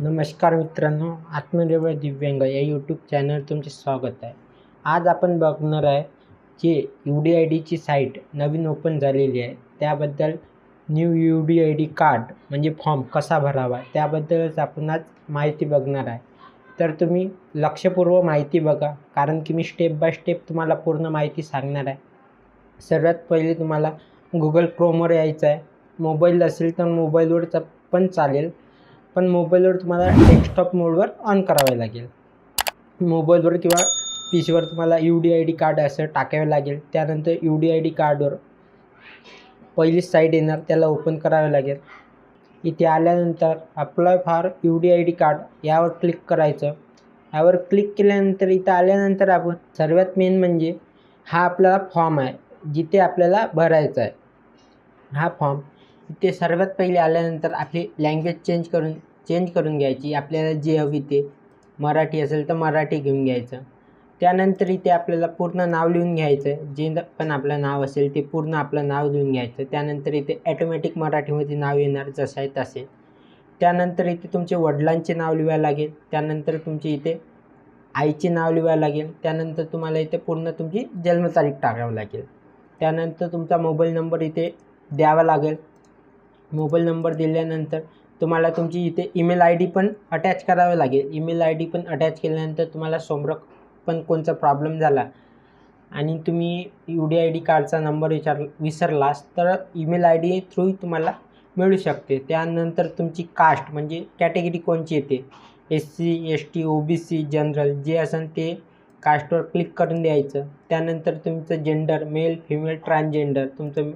नमस्कार मित्रांनो आत्मनिर्भर दिव्यांग या यूट्यूब चॅनल तुमचे स्वागत आहे. आज आपण बघणार आहे जे यू डी आय डीची साईट नवीन ओपन झालेली आहे. त्याबद्दल new U D I D card म्हणजे फॉर्म कसा भरावा त्याबद्दलच आपण आज माहिती बघणार आहे. तर तुम्ही लक्षपूर्व माहिती बघा कारण की मी स्टेप बाय स्टेप तुम्हाला पूर्ण माहिती सांगणार आहे. सर्वात पहिले तुम्हाला गुगल क्रोमवर यायचं आहे. मोबाईल असेल तर मोबाईलवरच पण चालेल. पण मोबाईलवर तुम्हाला डेस्कटॉप मोडवर ऑन करावे लागेल. मोबाईलवर किंवा पी सीवर तुम्हाला U D I D card असं टाकावे लागेल. त्यानंतर यू डी आय डी कार्डवर पहिली साईट येणार त्याला ओपन करावे लागेल. इथे आल्यानंतर apply for U D I D card यावर क्लिक करायचं. यावर क्लिक केल्यानंतर इथं आल्यानंतर आपण सर्वात मेन म्हणजे हा आपला फॉर्म आहे जिथे आपल्याला भरायचा आहे. हा फॉर्म ते सर्वात पहिले आल्यानंतर आपली लँग्वेज चेंज करून चेंज करून घ्यायची. आपल्याला जे हवी ते. मराठी असेल तर मराठी घेऊन घ्यायचं. त्यानंतर इथे आपल्याला पूर्ण नाव लिहून घ्यायचं. जे पण आपलं नाव असेल ते पूर्ण आपलं नाव लिहून घ्यायचं. त्यानंतर इथे ॲटोमॅटिक मराठीमध्ये नाव येणार जसं आहे तसे. त्यानंतर इथे तुमचे वडिलांचे नाव लिहायला लागेल. त्यानंतर तुमचे इथे आईचे नाव लिहायला लागेल. त्यानंतर तुम्हाला इथे पूर्ण तुमची जन्मतारीख टाकावी लागेल. त्यानंतर तुमचा मोबाईल नंबर इथे द्यावा लागेल. मोबाईल नंबर दिल्यानंतर तुम्हाला तुमची इथे ईमेल आय डी पण अटॅच करावं लागेल. ईमेल आय डी पण अटॅच केल्यानंतर तुम्हाला समोरक पण कोणचा प्रॉब्लेम झाला आणि तुम्ही यू डी आय डी कार्डचा नंबर विचार विसरलास तर ईमेल आय डी थ्रू तुम्हाला मिळू शकते. त्यानंतर तुमची कास्ट म्हणजे कॅटेगरी कोणची येते? S C S T O B C general जे असेल ते कास्टवर क्लिक करून द्यायचं. त्यानंतर तुमचं जेंडर मेल फिमेल ट्रान्सजेंडर तुमचं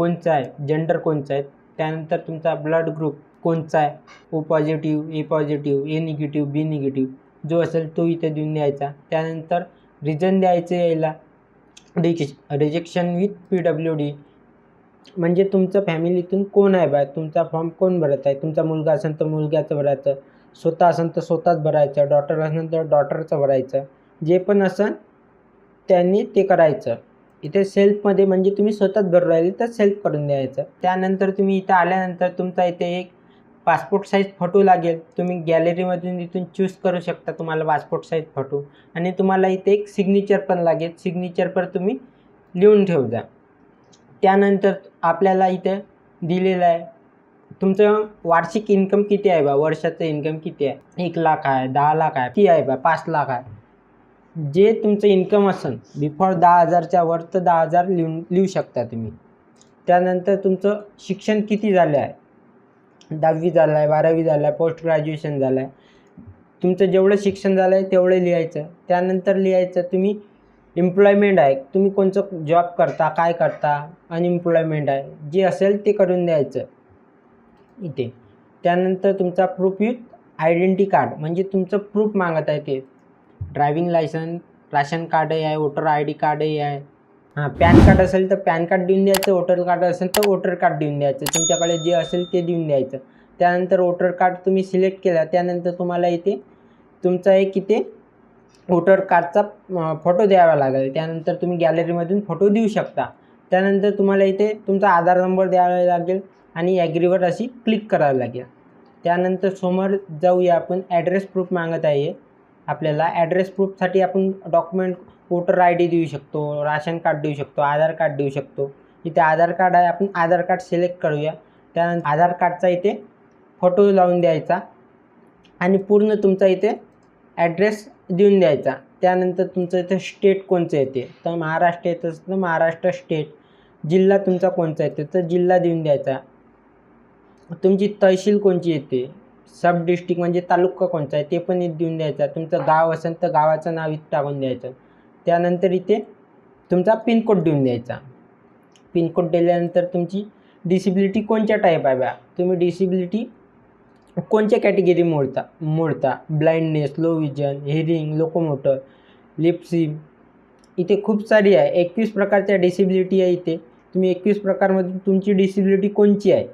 कोणचं आहे? जेंडर कोणचं आहे? त्यानंतर तुमचा ब्लड ग्रुप कोणचा आहे? O positive A positive A negative B negative जो असेल तो इथे देऊन द्यायचा. त्यानंतर रिजन द्यायचं यायला रिजेक्श rejection with P W D म्हणजे तुमचं फॅमिलीतून कोण आहे बा? तुमचा फॉर्म कोण भरत आहे? तुमचा मुलगा असेल तर मुलग्याचं भरायचं. स्वतः असेल तर स्वतःच भरायचं. डॉटर असेल तर डॉटरचं भरायचं. जे पण असेल त्यांनी ते करायचं. इथे सेल्फमध्ये म्हणजे तुम्ही स्वतःच भरून राहिले तर सेल्फ करून द्यायचं. त्यानंतर तुम्ही इथं आल्यानंतर तुमचा इथे एक पासपोर्ट साईज फोटो लागेल. तुम्ही गॅलरीमधून इथून चूज करू शकता तुम्हाला पासपोर्ट साईज फोटो आणि तुम्हाला इथे एक सिग्नेचर पण लागेल. सिग्नेचर पण तुम्ही लिहून ठेवू द्या. त्यानंतर आपल्याला इथे दिलेलं आहे. तुमचं वार्षिक इन्कम किती आहे बा? वर्षाचं इन्कम किती आहे? एक लाख आहे दहा लाख आहे किती आहे बा? पाच लाख आहे. जे तुमचं इन्कम असेल बिफोर दहा हजारच्या वर तर दहा हजार लिहून लिहू शकता तुम्ही. त्यानंतर तुमचं शिक्षण किती झालं आहे? दहावी झालं आहे बारावी झालं आहे पोस्ट ग्रॅज्युएशन झालं आहे. तुमचं जेवढं शिक्षण झालं आहे तेवढं लिहायचं. त्यानंतर लिहायचं तुम्ही एम्प्लॉयमेंट आहे. तुम्ही कोणचं जॉब करता काय करता? अनएम्प्लॉयमेंट आहे. जे असेल ते करून द्यायचं. इथे. त्यानंतर तुमचा प्रूफ विथ आयडेंटी कार्ड म्हणजे तुमचं प्रूफ मागत आहे ते. ड्रायविंग लायसन राशन कार्डही आहे वोटर आय डी कार्डही आहे. हां पॅन कार्ड असेल तर पॅन कार्ड देऊन द्यायचं वोटर कार्ड असेल तर वोटर कार्ड देऊन द्यायचं. तुमच्याकडे जे असेल ते देऊन द्यायचं. त्यानंतर वोटर कार्ड तुम्ही सिलेक्ट केला त्यानंतर तुम्हाला इथे तुमचा एक इथे वोटर कार्डचा फोटो द्यावा लागेल. त्यानंतर तुम्ही गॅलरीमधून फोटो देऊ शकता. त्यानंतर तुम्हाला इथे तुमचा आधार नंबर द्यावा लागेल आणि ॲग्रीवर अशी क्लिक करावं लागेल. त्यानंतर समोर जाऊया आपण ॲड्रेस प्रूफ मागत आहे. आपल्याला ॲड्रेस प्रूफसाठी आपण डॉक्युमेंट वोटर आय डी देऊ शकतो राशन कार्ड देऊ शकतो आधार कार्ड देऊ शकतो. इथे आधार कार्ड आहे आपण आधार कार्ड सिलेक्ट करूया. त्यानंतर आधार कार्डचा इथे फोटो लावून द्यायचा आणि पूर्ण तुमचा इथे ॲड्रेस देऊन द्यायचा. त्यानंतर तुमचं इथे स्टेट कोणचं येते तर महाराष्ट्र येत असतं महाराष्ट्र स्टेट जिल्हा तुमचा कोणचा येते तर जिल्हा देऊन द्यायचा. तुमची तहसील कोणची येते सब डिस्ट्रिक्ट म्हणजे तालुका कोणचा आहे ते पण इथे देऊन द्यायचा. तुमचं गाव असेल तर गावाचं नाव इथं टाकून द्यायचं. त्यानंतर इथे तुमचा पिनकोड देऊन द्यायचा. पिनकोड दिल्यानंतर तुमची डिसिबिलिटी कोणत्या टाईप आहे बा? तुम्ही डिसिबिलिटी कोणत्या कॅटेगरी मोडता? मोडता. Blindness low vision hearing locomotor लिप्सिम इथे खूप सारी आहे. एकवीस प्रकारच्या डिसिबिलिटी आहे इथे. तुम्ही एकवीस प्रकारमधून तुमची डिसिबिलिटी कोणची आहे?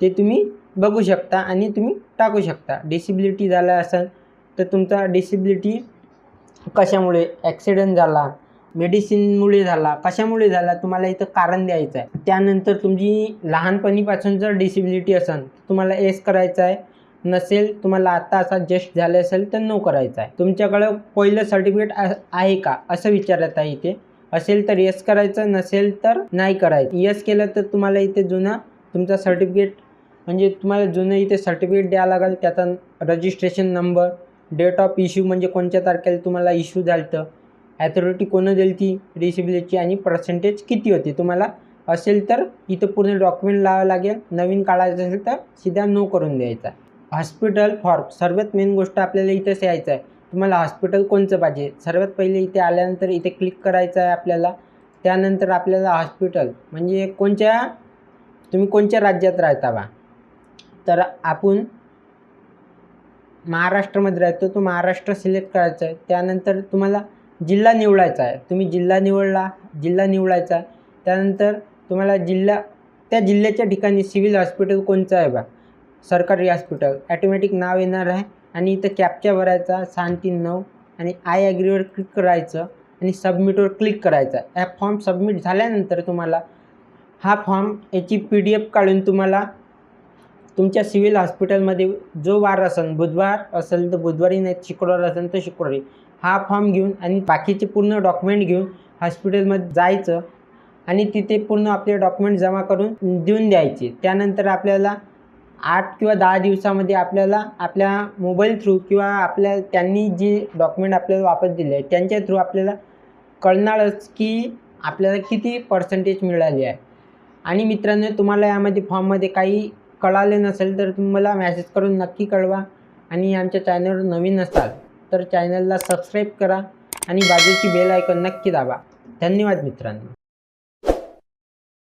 ते तुम्ही बघू शकता आणि तुम्ही टाकू शकता. डिसिबिलिटी झाला असेल तर तुमचा डिसिबिलिटी कशामुळे ॲक्सिडेंट झाला मेडिसिनमुळे झाला कशामुळे झाला तुम्हाला इथं कारण द्यायचं आहे. त्यानंतर तुमची लहानपणीपासून जर डिसिबिलिटी असेल तुम्हाला एस करायचं आहे. नसेल तुम्हाला आता असा जस्ट झाले असेल तर नो करायचं आहे. तुमच्याकडं पहिलं सर्टिफिकेट आहे का? असं विचारत आहे इथे. असेल तर यस करायचं नसेल तर नाही करायचं. यस केलं तर तुम्हाला इथे जुना तुमचा सर्टिफिकेट म्हणजे तुम्हाला जुनं इथे सर्टिफिकेट द्यावं लागेल त्याचा registration number date of issue म्हणजे कोणत्या तारखेला तुम्हाला इश्यू झालं तर ॲथॉरिटी कोणं दिली ती डिसेबिलिटीची आणि पर्सेंटेज किती होती तुम्हाला असेल तर इथं पूर्ण डॉक्युमेंट लावावं लागेल. नवीन काढायचं असेल तर सीधा नो करून द्यायचा. हॉस्पिटल फॉर्म सर्वात मेन गोष्ट आपल्याला इथंच यायचं आहे. तुम्हाला हॉस्पिटल कोणचं पाहिजे? सर्वात पहिले इथे आल्यानंतर इथे क्लिक करायचं आहे आपल्याला. त्यानंतर आपल्याला हॉस्पिटल म्हणजे कोणत्या तुम्ही कोणत्या राज्यात राहता बा? तर आपण महाराष्ट्रामध्ये राहतो तो महाराष्ट्र सिलेक्ट करायचा आहे. त्यानंतर तुम्हाला जिल्हा निवडायचा आहे. तुम्ही जिल्हा निवडला जिल्हा निवडायचा आहे. त्यानंतर तुम्हाला जिल्हा त्या जिल्ह्याच्या ठिकाणी सिव्हिल हॉस्पिटल कोणचं आहे बा? सरकारी हॉस्पिटल ॲटोमॅटिक नाव येणार आहे. आणि इथं कॅपच्या भरायचा सहा तीन नऊ. आणि आय ॲग्रीवर क्लिक करायचं. आणि सबमिटवर क्लिक करायचा. ह्या फॉर्म सबमिट झाल्यानंतर तुम्हाला हा फॉर्म याची पी डी एफ काढून तुम्हाला तुमच्या सिव्हिल हॉस्पिटलमध्ये जो वार असेल बुधवार असेल तर बुधवारी नाही शुक्रवार असेल तर शुक्रवारी हा फॉर्म घेऊन आणि बाकीचे पूर्ण डॉक्युमेंट घेऊन हॉस्पिटलमध्ये जायचं आणि तिथे पूर्ण आपले डॉक्युमेंट जमा करून देऊन द्यायचे. त्यानंतर आपल्याला आठ किंवा दहा दिवसामध्ये आपल्याला आपल्या मोबाईल थ्रू किंवा आपल्या त्यांनी जे डॉक्युमेंट आपल्याला वापस दिले आहे त्यांच्या थ्रू आपल्याला कळणारच की आपल्याला किती पर्सेंटेज मिळाली आहे. आणि मित्रांनो तुम्हाला यामध्ये फॉर्ममध्ये काही कळाले नसेल तर तुम्ही मला मॅसेज करून नक्की कळवा. आणि आमच्या चॅनलवर नवीन असाल तर चॅनलला सबस्क्राईब करा आणि बाजूची बेल आयकॉन नक्की दाबा. धन्यवाद मित्रांनो.